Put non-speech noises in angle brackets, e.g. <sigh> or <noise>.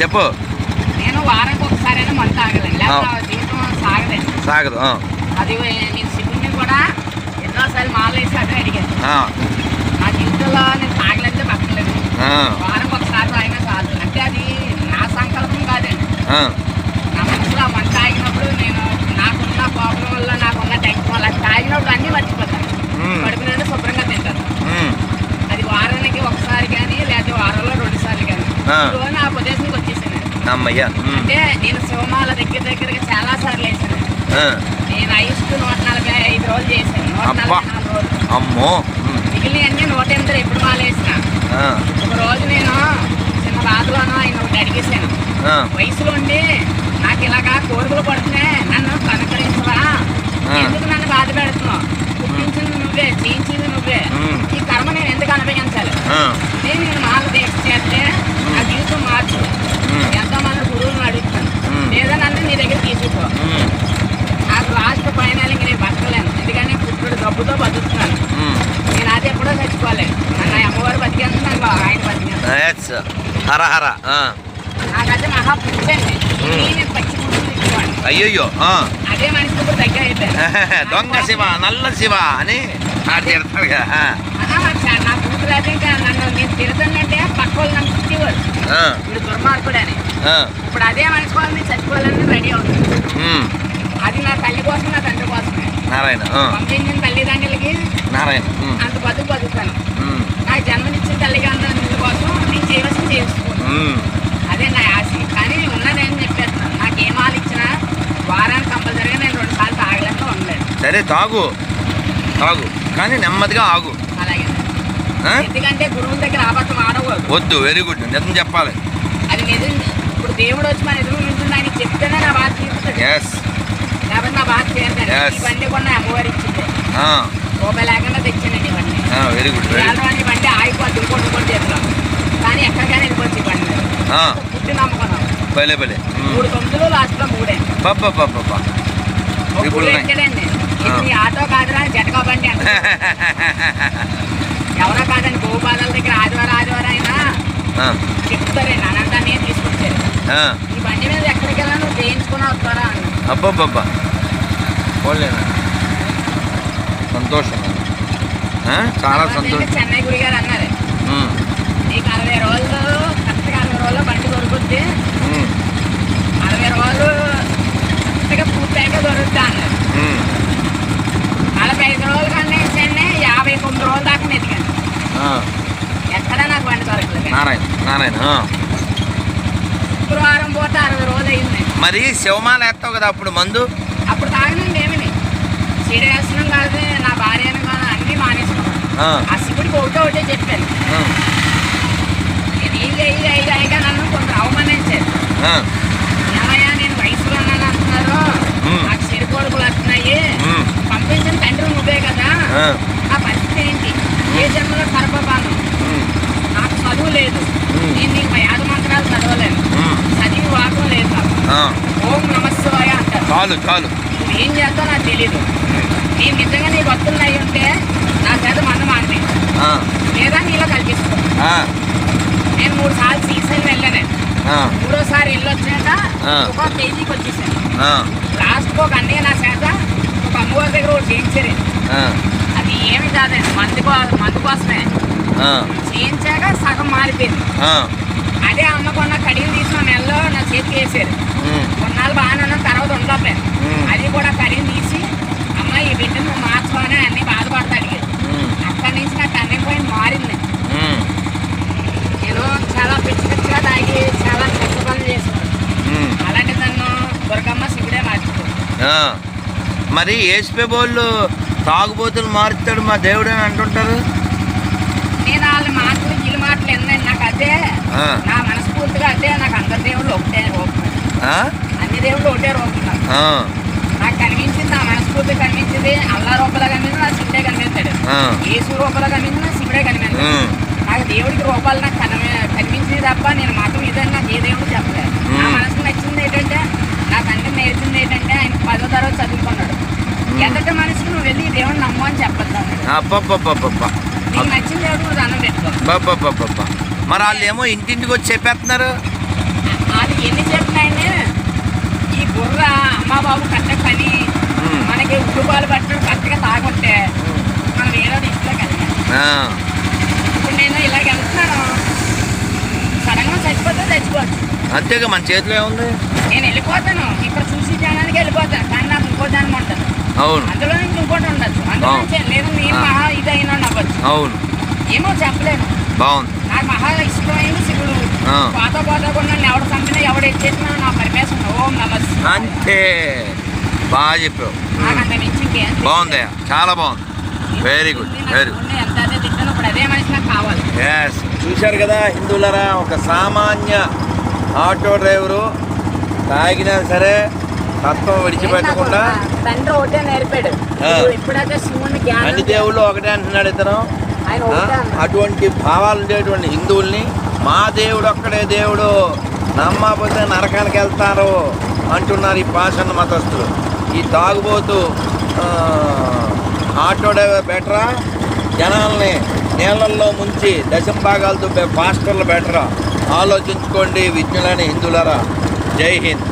చెప్పు. నేను వారానికి ఒకసారైనా మందు తాగలేను లేకపోతే జీవితం సాగలేదు సాగదు అది నేను సిగ్గుని కూడా ఎన్నోసార్లు మాలేసి అదే అడిగాను. నా జీవితంలో నేను తాగలేదే బతకలేదు ఆ, వారానికి ఒకసారి తాగినా చాలు. అంటే అది నా సంకల్పం కాదండి. నా మనసులో మంట తాగినప్పుడు నేను నాకున్న ప్రాబ్లం వల్ల నాకున్న టెన్షన్ వల్ల తాగినప్పుడు అన్నీ మర్చిపోతాను మ్మ్. కడుపు నుండి శుభ్రంగా తింటాను ఉమ్, అది వారానికి ఒకసారి కానీ లేకపోతే వారంలో రెండు సార్లు కానీ ఆ. రోజు ఆ ప్రదేశంకి వచ్చేసాను అమ్మయ్యా. అంటే నేను శివమాల దగ్గర దగ్గరగా చాలా సార్లు వేసాను నేను ఐదు నూట నలభై ఐదు రోజులు చేశాను. నూట. నలభై నాలుగు రోజులు. అమ్మో. ఉమ్, మిగిలిన అన్ని నూట ఎనిమిది ఎప్పుడు మాల వేసిన ఆ, ఒక రోజు నేను చిన్న బాధలోనో ఆయన ఒకటి అడిగేశాను. వయసులో ఉండి నాకు ఇలాగా కోరికలు పడుతున్నాయి. నన్ను కనుకరించవా. ఎందుకు నన్ను బాధ పెడుతున్నావు? పుట్టించింది నువ్వే చేయించింది నువ్వే. ఈ కర్మ నేను ఎందుకు అనుభవించాలి? నేను మాల దీక్ష చేస్తే నా జీవితం మార్చు ఉమ్. ఎంతో మంది గురువులను అడుగుతాను ఉమ్. లేదా నన్ను నీ దగ్గర తీసుకో ఉమ్, నాకు లాస్ట్ ఫైనల్ ఇంక నేను బతకలేను ఎందుకంటే పుట్టుడు డబ్బుతో బతుకుతున్నాను ఉమ్. నేను అది ఎప్పుడో చచ్చిపోలేదు నన్ను అమ్మవారు ఆయన. హర హర ఆ, నాకైతే మహా పుట్టండి. నేను పచ్చి అయ్యయ్యో. అదే మనిషి ఇప్పుడు దగ్గర అయిపోయాను దొంగ శివ నల్ల శివ అని తిడతాడు కదా నా కూతురు నన్ను నేను పక్క వాళ్ళు నన్ను తిట్టేవారు ఆ, ఇప్పుడు అదే మనిషి వాళ్ళు నేను చచ్చిపోవాలని రెడీ అవుతుంది అది నా తల్లి కోసం నా తండ్రి కోసమే నారాయణ పంపించిన తల్లిదండ్రులకి నారాయణ. అంత బతుకు బతుకుతాను. నాకు జన్మనిచ్చిన తల్లిదండ్రుల కోసం నేను చేయవలసిన చేసుకుంటాను ఉమ్. అదే నా ఆశ. కానీ ఉన్నదేం చెప్పేస్తున్నాను? నాకు ఏ మాలు ఇచ్చినా వారానికి కంపల్సరీగా నేను రెండు సార్లు తాగలేక ఉండలేదు సరే తాగు. తాగు. కానీ నెమ్మదిగా ఆగు. అలాగే? ఎందుకంటే గురువుల దగ్గర ఆబద్ధం ఆడకూడదు. వద్దు వెరీ గుడ్. నిజం చెప్పాలి. అది నిజం. ఇప్పుడు దేవుడు వచ్చి మన ఎదురు నుంచి ఆయన చెప్తేనే నా బాధ తీరుతుంది ఎస్ లేకపోతే నా బాధ తీరుతాడు బండి కూడా అమ్మవారు ఇచ్చింది. రూపాయి లేకుండా తెచ్చానండి బండి వెరీ గుడ్ ఈ బండి ఆగిపోద్ది ఇంకోటి ఇంకోటి కానీ ఎక్కడికైనా వెళ్ళిపోవచ్చు ఈ బండి పుట్టి నమ్ముకున్నాం భలే భలే. మూడు తొమ్మిదిలో లాస్ట్లో మూడే. బాబా బాబా ఇప్పుడు ఆటో కాదురా జటకా బండి <laughs> ఎవరో కాదండి గోపాలాల దగ్గర ఆదివారం ఆదివారం అయినా చెప్తారండి అనంతా నేను తీసుకొచ్చారు ఈ బండి మీద ఎక్కడికి వెళ్ళా నువ్వు చేయించుకుని వస్తారా? పోలేనా సంతోషం? చాలా సంతోషం. చెన్నై గురి గారు అన్నారు. నీకు అరవై రోజులు కరెక్ట్గా అరవై బండి దొరుకుద్ది అరవై రోజులు కరెక్ట్గా పూర్తయిగా దొరుకుతా అన్నారు. ఉమ్. నలభై ఐదు రోజులు కన్నా యాభై తొమ్మిది రోజుల దాకా ఎదిగాను ఆ, ఎక్కడా నాకు బండి దొరకలేదు. నారాయణ నారాయణ ఆ. శుక్రవారం పూట అరవై రోజులు అయింది. మరి శివమాల ఎత్తావు కదా అప్పుడు మందు? అప్పుడు తాగినండి ఏమని సీరియస్నం కాదు. నా భార్యను కాదు అన్నీ మానేసుకున్నాను ఆ, శివుడికి ఒకటే ఒకటే చెప్పాను నేను ఈగ ఈగ ఈగ ఈగ నన్ను కొందరు అవమానించారు ఏమయ్యా నేను వయసులో ఉన్నాను అంటున్నారు? మ్. నాకు చెరుకోడుకులు వస్తున్నాయి. ఉమ్, పంపించిన తండ్రి నువ్వే కదా? ఆ, పరిస్థితి ఏంటి? ఏ జన్మలో ఉమ్, నాకు చదువు లేదు. మ్. నేను నీకు యాద మంత్రాలు చదవలేను. చదివి వాకం లేదు. ఓం నమస్వాయ అంటారు. చాలు చాలు. ఏం చేస్తావు నాకు తెలీదు. నేను నిజంగా నీ భక్తులు అయి ఉంటే నా చేత మంద మాంది లేదా నీలో కల్పిస్తావు ఆ, నేను మూడు సార్లు శ్రీశైలం వెళ్ళాను. మూడోసారి వెళ్ళొచ్చాక. ఒక పేజీకి వచ్చేసాను. ఆ, లాస్ట్కి ఒక అన్నయ్య నా చేత ఒక అమ్మవారి దగ్గర ఒకటి చేయించారు. అది ఏమి కాదండి మందు మందు కోసమే. చేయించాక సగం మారిపోయింది. అదే అమ్మ కొన్న కడిగి తీసిన నెలలో నా చేతికి వేసారు. కొన్నాళ్ళు బాగానే ఉన్నాను తర్వాత ఉండలేను మ్. అది కూడా కడిగి తీసి బిడ్డ నువ్వు మార్చుకోని అన్ని బాధపడతా అడిగారు ఉమ్, అక్కడి నుంచి నాకు టర్నింగ్ పాయింట్ మారింది. నేను చాలా పిచ్చి పిచ్చిగా తాగి చాలా చెత్త పనులు ఉమ్. అలాంటి నన్ను దుర్గమ్మ శివుడే మార్చుకో ఆ, మరి ఏసిపే బోళ్ళు తాగుబోతులు మారుతాడు మా దేవుడు అని అంటుంటారు? నేను వాళ్ళ మాటలు వీళ్ళ మాటలు ఎన్నాను నాకు అదే నా మనస్ఫూర్తిగా అదే. నాకు అందరి దేవుళ్ళు ఒకటే రూపం. అన్ని దేవుళ్ళు ఒకటే రూపం నాకు. కనిపించింది మనస్ఫూర్తి కనిపించింది అల్లా రూపంలో కనిపించింది నా శివుడే కనిపించాడు. ఆ, యేసు రూపంలో కనిపించింది నా శివుడే కనిపించాడు. నాకు దేవుడికి రూపాలు నాకు కనిపి కనిపించింది తప్ప నేను మతం ఇదని నాకు ఏ దేవుడు చెప్పలేదు. నా. మనసుకు నచ్చింది ఏంటంటే నా తండ్రి నేర్పింది ఏంటంటే ఆయన పదో తరగతి చదువుకున్నాడు. ఎదటి మనిషికి నువ్వు వెళ్ళి ఈ దేవుడిని నమ్ము అని చెప్పొద్దు. నీకు నచ్చిన దేవుడు నువ్వు దండం పెట్టుకో. మరి వాళ్ళు ఏమో ఇంటింటికి వచ్చి చెప్పేస్తున్నారు? వాళ్ళకి ఎన్ని చెప్పినాయని ఈ బుర్ర అమ్మ బాబు కరెక్ట్ పని కరెక్ట్గా మనం ఏదో కలిగాం ఇప్పుడు నేను ఇలాగ వెళ్తున్నాను సడన్గా చచ్చిపోతే చచ్చిపోవచ్చు. అంతేగా మన చేతిలో ఏముంది? నేను వెళ్ళిపోతాను. ఇక్కడ చూసి జనానికి వెళ్ళిపోతాను. కానీ నాకు ఇంకో జనం ఉంటుంది అవును. అందులో నుంచి ఇంకోటి ఉండొచ్చు. అందులో. నుంచి లేదు నేను. మహా ఇదైనా అవ్వచ్చు అవును. ఏమో చెప్పలేను. బాగుంది. నాకు మహా ఇష్టమైంది శివుడు. పాత పాత కూడా ఎవడు చంపినా ఎవడు ఎచ్చేసినా నా పరిమేశం. ఓం నమస్ అంతే. బాగా చెప్పావు. బాగుందయ్యా. చాలా బాగుంది. Very good very good yes చూశారు కదా హిందువులరా ఒక సామాన్య ఆటో డ్రైవరు తాగినా సరే తత్వం విడిచిపెట్టకుండా తండ్రి ఒకటే నేర్పాడు. శివుని అన్ని దేవుళ్ళు ఒకటే అంటున్నాడు ఇతను. అటువంటి భావాలు ఉండేటువంటి హిందువుల్ని మా దేవుడు ఒక్కడే దేవుడు నమ్మకపోతే నరకానికి వెళ్తారు అంటున్నారు ఈ పాషణ మతస్థులు. ఈ తాగుబోతు ఆటో డ్రైవర్ బెటరా? జనాల్ని నీళ్ళల్లో ముంచి దశం భాగాలు దుబ్బే పాస్టర్లు బెటరా? ఆలోచించుకోండి విజ్ఞులని హిందువులరా. జై హింద్.